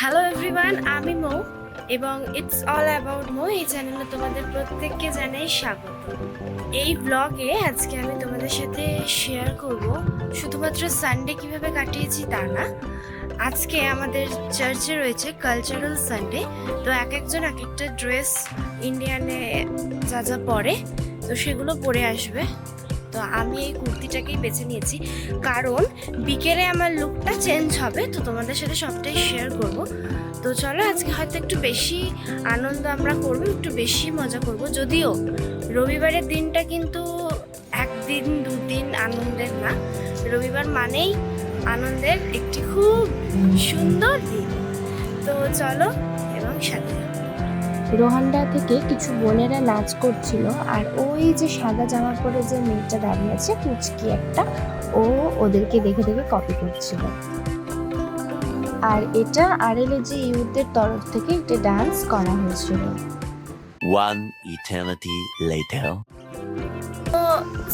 Hello everyone আমি মৌ, এবং it's all about মৌ, এই চ্যানেলে তোমাদের প্রত্যেককে জানাই স্বাগত। এই ব্লগে আজকে আমি তোমাদের সাথে শেয়ার করব শুধুমাত্র সানডে কীভাবে কাটিয়েছি তা না। আজকে আমাদের চার্চে রয়েছে কালচারাল সানডে তো এক একজন এক একটা ড্রেস ইন্ডিয়ানে যা যা পরে, তো সেগুলো পরে আসবে। তো আমি এই কুর্তিটাকেই বেছে নিয়েছি। কারণ বিকেলে আমার লুকটা চেঞ্জ হবে, তো তোমাদের সাথে সবটাই শেয়ার করব। তো চলো আজকে হয়তো একটু বেশি আনন্দ আমরা করব, একটু বেশি মজা করব। যদিও রবিবারের দিনটা কিন্তু একদিন, দুদিন আনন্দের না। রবিবার মানেই আনন্দের একটি খুব সুন্দর দিন। তো চলো এবং সাথে। রোহান্ডা থেকে কিছু বোনেরা নাচ করছিল আর ওই যে সাদা জামা পরে যে মেয়েটা দাঁড়িয়ে আছে কুচকি একটা ও ওদেরকে দেখে দেখে কপি করছিল। আর এটা আরএলএ যে ইউথদের তরফ থেকে একটা ডান্স করা হয়েছিল। One eternity later. তো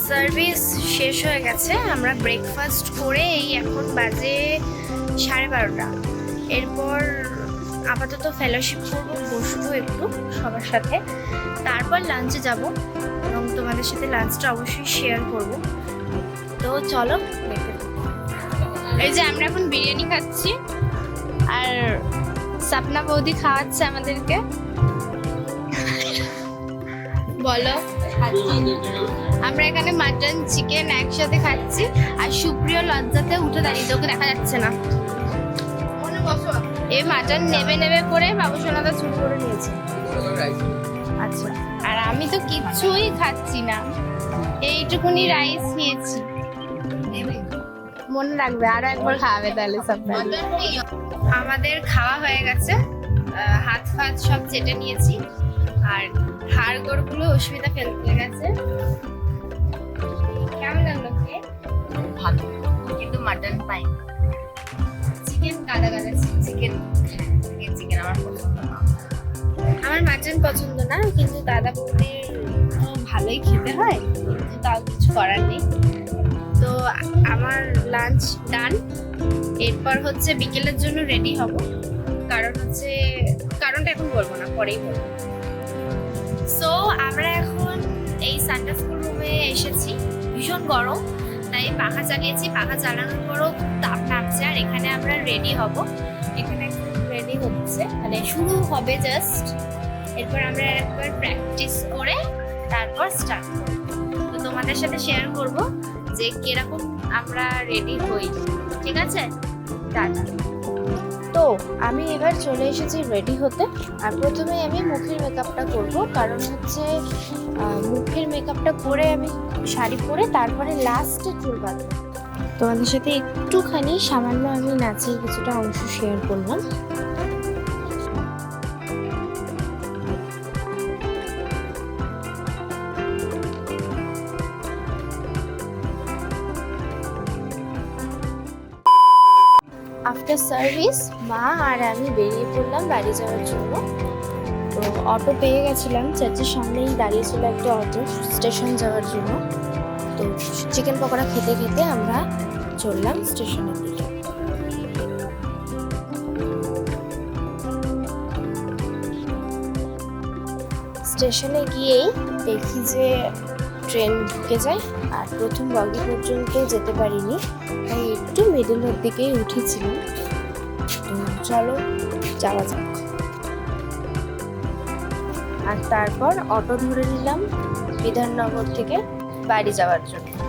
সার্ভিস শেষ হয়ে গেছে আমরা ব্রেকফাস্ট করে এই এখন বাজে সাড়ে বারোটা। এরপর আপাতত ফেলোশিপ করব বসবো একটু সবার সাথে। তারপর লাঞ্চে যাব এবং তোমাদের সাথে লাঞ্চটা অবশ্যই শেয়ার করব। তো চলো এই যে আমরা এখন বিরিয়ানি খাচ্ছি আর সাপনা বৌদি খাওয়াচ্ছে আমাদেরকে। বলো আমরা এখানে মাটন চিকেন একসাথে খাচ্ছি আর সুপ্রিয় লজ্জাতে উঠে দাঁড়িয়ে ওকে দেখা যাচ্ছে না। এই মাটন নেবে নেবে করে বাবু সোনাদা শুরু করে নিয়েছে। আচ্ছা। আর আমি তো কিচ্ছুই খাচ্ছি না। এইটুকুনি রাইস নিয়েছি। মনে রাখবে, আরও একবার খাওয়াবে তাহলে সব আমাদের খাওয়া হয়ে গেছে। হাত ফাত সব চেটে নিয়েছি। আর হাড়গোড়গুলো অসুবিধা ফেলতে গেছে। চিকেন চিকেন আমার পছন্দ না। আমার মাটন পছন্দ না, কিন্তু দাদা বৌদির ভালোই খেতে হয়, কিন্তু তাও কিছু করার নেই। তো আমার লাঞ্চ ডান এরপর হচ্ছে বিকেলের জন্য রেডি হব। কারণ হচ্ছে, কারণটা এখন বলব না, পরেই বলব। সো আমরা এখন এই সানডে স্কুল রুমে এসেছি। ভীষণ গরম, তাই পাখা চালিয়েছি। পাখা চালানোর পরও তাপ নামছে, আর এখানে আমরা রেডি হব। এখানে রেডি হচ্ছে। মানে শুরু হবে জাস্ট এরপর আমরা একবার প্র্যাকটিস করে তারপর স্টার্ট করব। তো তোমাদের সাথে শেয়ার করব যে কীরকম আমরা রেডি হই। ঠিক আছে? টাটা। তো আমি এবার চলে এসেছি রেডি হতে। আর প্রথমে আমি মুখের মেকআপটা করব। কারণ হচ্ছে মুখের মেকআপটা করে আমি শাড়ি পরে তারপরে লাস্টে চুল বাঁধবো। তোমাদের সাথে একটুখানি সামান্য আমি নাচের কিছুটা অংশ শেয়ার করলাম। আফটার সার্ভিস মা আর আমি বেরিয়ে পড়লাম বাড়ি যাওয়ার জন্য। তো অটো পেয়ে গেছিলাম। চার্চের সামনেই দাঁড়িয়েছিল একটা অটো স্টেশন যাওয়ার জন্য। চিকেন পকোড়া খেতে খেতে আমরা চললাম স্টেশনের দিকে স্টেশনে গিয়েই দেখি যে ট্রেন ঢুকে যায়, আর প্রথম বগি পর্যন্ত যেতে পারিনি। তাই একটু মিডিলের দিকেই উঠেছিলাম। চলো, যাওয়া যাক। আর তারপর অটো ধরে নিলাম বিধাননগর থেকে বাড়ি যাওয়ার জন্য।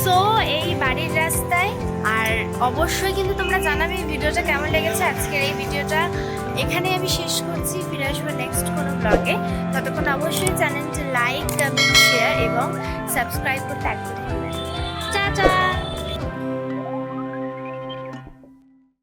সো এই বাড়ির রাস্তায়, আর অবশ্যই কিন্তু তোমরা জানাবে এই ভিডিওটা কেমন লেগেছে। আজকের এই ভিডিওটা এখানে আমি শেষ করছি। ফিরে আসব নেক্সট কোনো ব্লগে ততক্ষণ অবশ্যই চ্যানেলটি লাইক কমেন্ট শেয়ার এবং সাবস্ক্রাইব করতে একদম